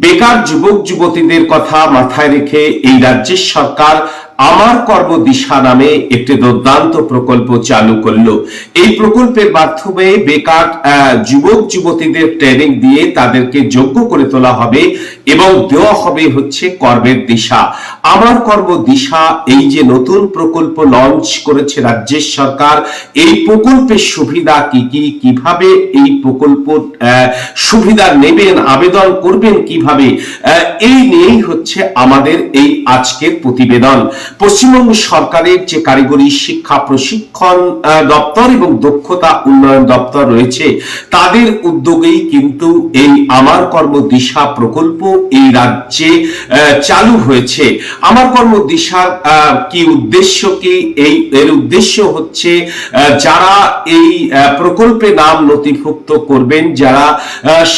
বেকার যুবক যুবতীদের কথা মাথায় রেখে এই রাজ্যের সরকার আমার কর্ম দিশা নামে একটি দুর্দান্ত প্রকল্প চালু করল। এই প্রকল্পের মাধ্যমে বেকার যুবক, যুবতীদের ট্রেনিং দিয়ে তাদেরকে যোগ্য করে তোলা হবে এবং দেওয়া হবে হচ্ছে কর্মের দিশা। আমার কর্ম দিশা এই যে নতুন প্রকল্প লঞ্চ করেছে রাজ্যের সরকার, এই প্রকল্পের সুবিধা কি কি, কীভাবে এই প্রকল্প সুবিধা নেবেন, আবেদন করবেন কীভাবে এই নিয়েই হচ্ছে আমাদের এই আজকের প্রতিবেদন। পশ্চিমবঙ্গ সরকারের যে কারিগরি শিক্ষা প্রশিক্ষণ দপ্তর এবং দক্ষতা উন্নয়ন দপ্তর রয়েছে, তাদের উদ্যোগেই কিন্তু এই আমার কর্ম দিশা প্রকল্প এই রাজ্যে চালু হয়েছে। আমার কর্ম দিশার কি উদ্দেশ্য কি? এই, এর উদ্দেশ্য হচ্ছে যারা এই প্রকল্পে নাম নথিভুক্ত করবেন, যারা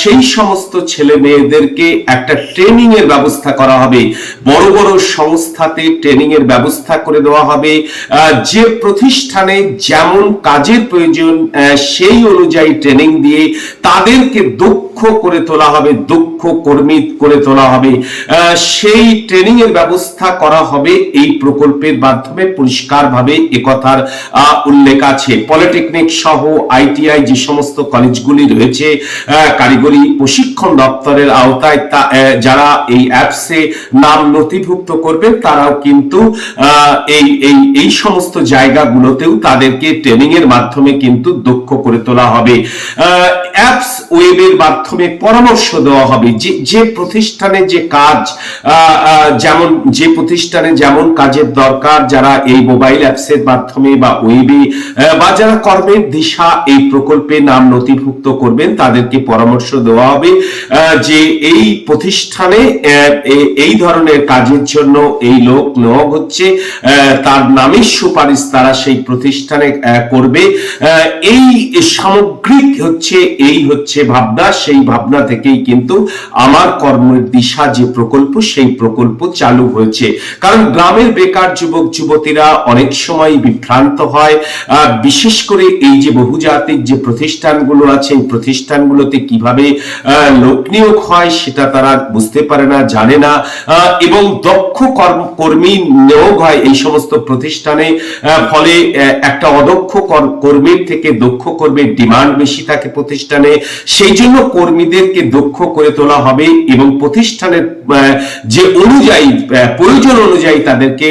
সেই সমস্ত ছেলে মেয়েদেরকে একটা ট্রেনিং এর ব্যবস্থা করা হবে। বড় বড় সংস্থাতে ট্রেনিং এর ব্যবস্থা করে দেওয়া হবে। যে প্রতিষ্ঠানে যেমন কাজের প্রয়োজন সেই অনুযায়ী ট্রেনিং দিয়ে তাদেরকে দক্ষ করে তোলা হবে, দক্ষ কর্মী করে তোলা হবে। সেই ট্রেনিং এর ব্যবস্থা করা হবে এই প্রকল্পের মাধ্যমে পরিষ্কারভাবে একথার উল্লেখ আছে। পলিটেকনিক সহ আইটিআই যে সমস্ত কলেজগুলি রয়েছে কারিগরি প্রশিক্ষণ দপ্তরের আওতায় যারা এই অ্যাপসে নাম নথিভুক্ত করবেন তারাও কিন্তু এই এই এই সমস্ত জায়গাগুলোতেও তাদেরকে ট্রেনিং এর মাধ্যমে কিন্তু দক্ষ করে তোলা হবে। অ্যাপস ওয়েবের মাধ্যমে পরামর্শ দেওয়া হবে। যে যে প্রতিষ্ঠানে যে কাজ যেমন, যে প্রতিষ্ঠানে যেমন কাজের দরকার, যারা এই মোবাইল অ্যাপসের মাধ্যমে বা ওয়েবে বা যারা কর্মের দিশা এই প্রকল্পে নাম নথিভুক্ত করবেন, তাদেরকে পরামর্শ দেওয়া হবে যে এই প্রতিষ্ঠানে এই ধরনের কাজের জন্য এই লোক হচ্ছে তার নামের সুপারিশ তারা সেই প্রতিষ্ঠানে করবে। এই সামগ্রিক হচ্ছে, এই হচ্ছে ভাবনা। সেই ভাবনা থেকেই কিন্তু আমার কর্মের দিশা যে প্রকল্প, সেই প্রকল্প চালু হয়েছে। কারণ গ্রামের বেকার যুবক, যুবতীরা অনেক সময় বিভ্রান্ত হয়। বিশেষ করে এই যে বহুজাতিক যে প্রতিষ্ঠানগুলো আছে, এই প্রতিষ্ঠানগুলোতে কীভাবে লোক নিয়োগ হয়, সেটা তারা বুঝতে পারে না, জানে না। এবং দক্ষ কর্মী নিয়োগ হয় এই সমস্ত প্রতিষ্ঠানে ফলে একটা অদক্ষ কর- কর্মীর থেকে দক্ষ কর্মীর ডিমান্ড বেশি থাকে প্রতিষ্ঠানে। সেই জন্য কর্মীদেরকে দক্ষ করে তোলা হবে এবং প্রতিষ্ঠানের যে অনুযায়ী প্রয়োজন অনুযায়ী তাদেরকে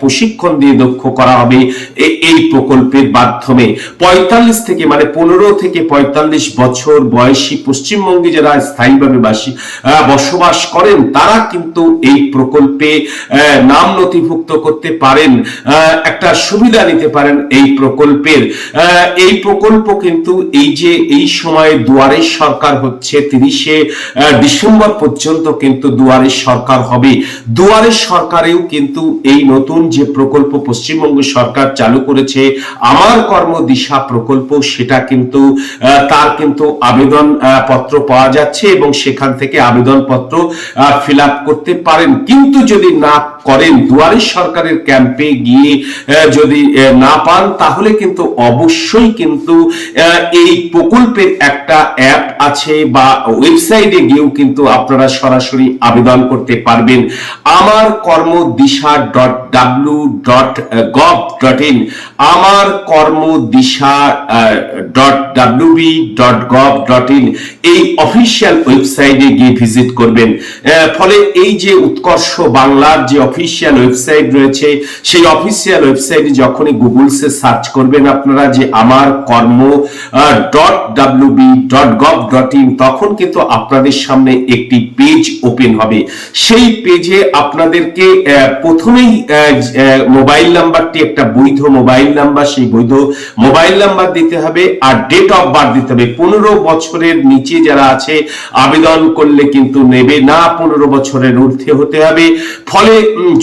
প্রশিক্ষণ দিয়ে দক্ষ করা হবে এই প্রকল্পের মাধ্যমে। পঁয়তাল্লিশ থেকে মানে পনেরো থেকে পঁয়তাল্লিশ বছর বয়সী পশ্চিমবঙ্গে যারা স্থায়ীভাবে বাসী বসবাস করেন, তারা কিন্তু এই প্রকল্পে নাম নথিভুক্ত করতে পারেন একটা সুবিধা নিতে পারেন এই প্রকল্পের। এই প্রকল্প কিন্তু এই যে, এই সময়ে দুয়ারের সরকার হচ্ছে তিরিশে ডিসেম্বর পর্যন্ত কিন্তু দুয়ারের সরকার হবে। দুয়ারের সরকারেও কিন্তু এই নতুন যে প্রকল্প পশ্চিমবঙ্গ সরকার চালু করেছে, আমার কর্ম দিশা প্রকল্প, সেটা কিন্তু তার কিন্তু আবেদন পত্র পাওয়া যাচ্ছে এবং সেখান থেকে আবেদন পত্র ফিল করতে পারেন। কিন্তু যদি না করেন, দুয়ারের সরকারের ক্যাম্পে গিয়ে যদি না পান, তাহলে কিন্তু অবশ্যই কিন্তু এই প্রকল্পের একটা অ্যাপ আছে বা ওয়েবসাইটে গিয়েও কিন্তু আপনারা সরাসরি আবেদন করতে পারবেন। Amar Karma dot W dot gov dot in Amar Karma dot WB dot gov dot in এই অফিসিয়াল ওয়েবসাইটে গিয়ে ভিজিট করবেন। ফলে এই যে উৎকর্ষ বাংলার যে অফিসিয়াল ওয়েবসাইট রয়েছে, সেই অফিসিয়াল ওয়েবসাইটে যখনই গুগলসে সার্চ করবেন আপনারা যে Amar Karma dot WB dot gov dot in তখন কিন্তু আপনাদের সামনে একটি পেজ ওপেন হবে। সেই পেজে আপনাদেরকে প্রথমেই মোবাইল নাম্বারটি একটা বৈধ মোবাইল নাম্বার সেই বৈধ মোবাইল নাম্বার দিতে হবে আর ডেট অফ বার্থ দিতে হবে। পনেরো বছরের নিচে যারা আছে, আবেদন করলে কিন্তু নেবে না। পনেরো বছরের ঊর্ধ্বে হতে হবে। ফলে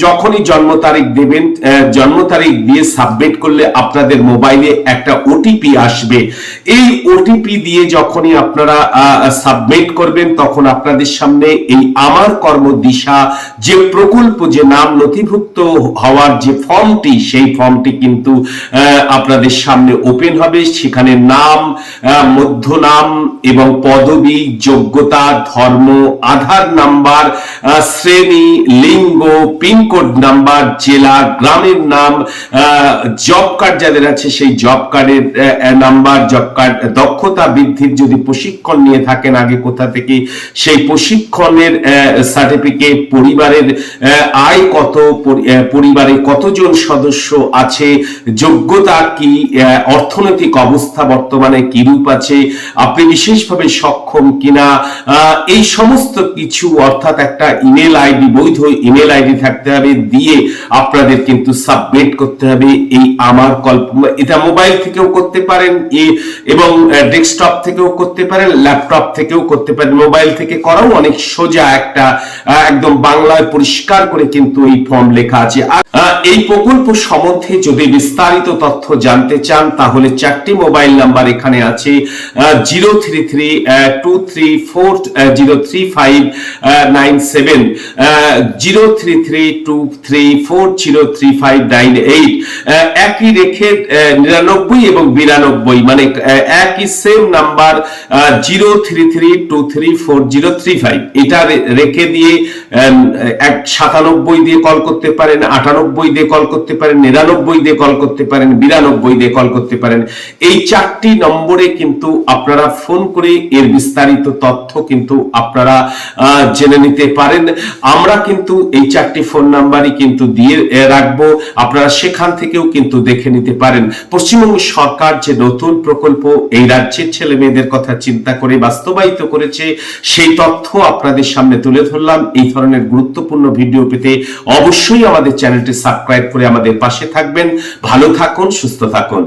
যখনই জন্ম তারিখ দেবেন জন্ম তারিখ দিয়ে সাবমিট করলে আপনাদের মোবাইলে একটা ওটিপি আসবে। এই ওটিপি দিয়ে যখনই আপনারা সাবমিট করবেন, তখন আপনাদের সামনে এই আমার কর্ম দিশা যে প্রকল্প, যে নাম নথিভুক্ত হওয়ার যে ফর্মটি, সেই ফর্মটি কিন্তু আপনাদের সামনে ওপেন হবে। সেখানে নাম মধ্য নাম এবং পদবি, যোগ্যতা, ধর্ম, আধার নাম্বার শ্রেণি, লিঙ্গ, পিনকোড নাম্বার, জেলা, গ্রামের নাম জব কার্ড যাদের আছে, সেই জব কার্ডের নাম্বার, জব কার্ড দক্ষতা বৃদ্ধির যদি প্রশিক্ষণ নিয়ে থাকেন আগে কোথা থেকে, সেই প্রশিক্ষণের সার্টিফিকেট পরিবারের আয় কত পরিবারে কতজন সদস্য আছে, যোগ্যতা কি অর্থনৈতিক অবস্থা বর্তমানে কিরূপ আছে, আপনি বিশেষভাবে সক্ষম কিনা এই সমস্ত কিছু, অর্থাৎ একটা ইমেল আইডি বৈধ ইমেল আইডি থাকতে হবে, দিয়ে আপনাদের কিন্তু সাবমিট করতে হবে এই আমার কল্প, এটা মোবাইল থেকেও করতে পারেন এবং ডেস্কটপ থেকেও করতে পারেন ল্যাপটপ থেকেও করতে পারেন মোবাইল থেকে করাও অনেক সোজা একটা একদম বাংলায় পরিষ্কার করে কিন্তু এই ফর্ম লেখা আছে। এই প্রকল্প সম্বন্ধে যদি বিস্তারিত তথ্য জানতে চান, তাহলে চারটি মোবাইল নাম্বার এখানে আছে zero three three two three four zero three five nine seven zero three three, two three four, zero three five, nine eight একই রেখে নিরানব্বই এবং বিরানব্বই মানে একই same number zero three three, two three four, zero three five. এটা রেখে দিয়ে এক সাতানব্বই দিয়ে কল করতে পারেন, আটানব্বই দিয়ে কল করতে পারেন, নিরানব্বই দিয়ে কল করতে পারেন, বিরানব্বই দিয়ে কল করতে পারেন। এই চারটি নম্বরে কিন্তু আপনারা ফোন করে এর বিস্তারিত তথ্য কিন্তু আপনারা জেনে নিতে পারেন। আমরা কিন্তু এই চারটি ফোন নাম্বারই কিন্তু দিয়ে রাখব। আপনারা সেখান থেকেও কিন্তু দেখে নিতে পারেন। পশ্চিমবঙ্গ সরকার যে নতুন প্রকল্প এই রাজ্যের ছেলে মেয়েদের কথা চিন্তা করে বাস্তবায়িত করেছে, সেই তথ্য আপনাদের সামনে তুলে ধরলাম। এই ধরনের গুরুত্বপূর্ণ ভিডিও পেতে অবশ্যই আমাদের চ্যানেলটি সাবস্ক্রাইব করে আমাদের পাশে থাকবেন। ভালো থাকুন সুস্থ থাকুন।